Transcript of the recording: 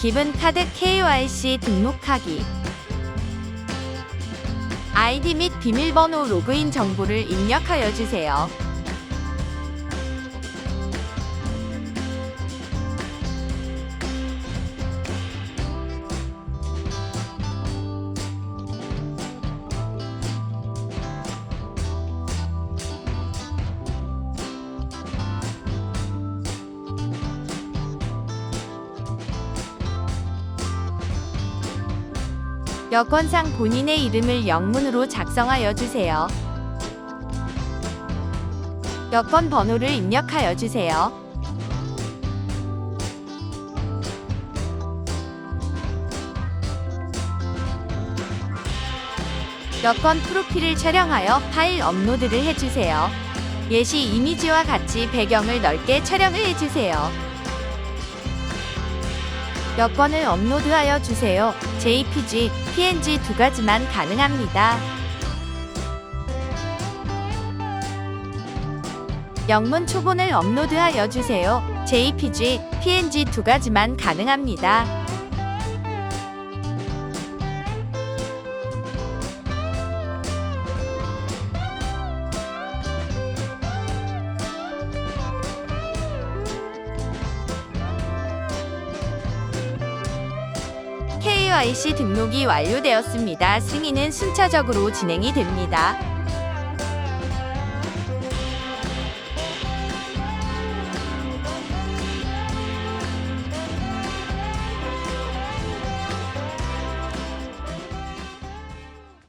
기본카드 KYC 등록하기 아이디 및 비밀번호 로그인 정보를 입력하여 주세요. 여권상 본인의 이름을 영문으로 작성하여 주세요. 여권 번호를 입력하여 주세요. 여권 프로필을 촬영하여 파일 업로드를 해주세요. 예시 이미지와 같이 배경을 넓게 촬영을 해주세요. 여권을 업로드하여 주세요. JPG, PNG 두 가지만 가능합니다. 영문 초본을 업로드하여 주세요. JPG, PNG 두 가지만 가능합니다. KYC 등록이 완료되었습니다. 승인은 순차적으로 진행이 됩니다.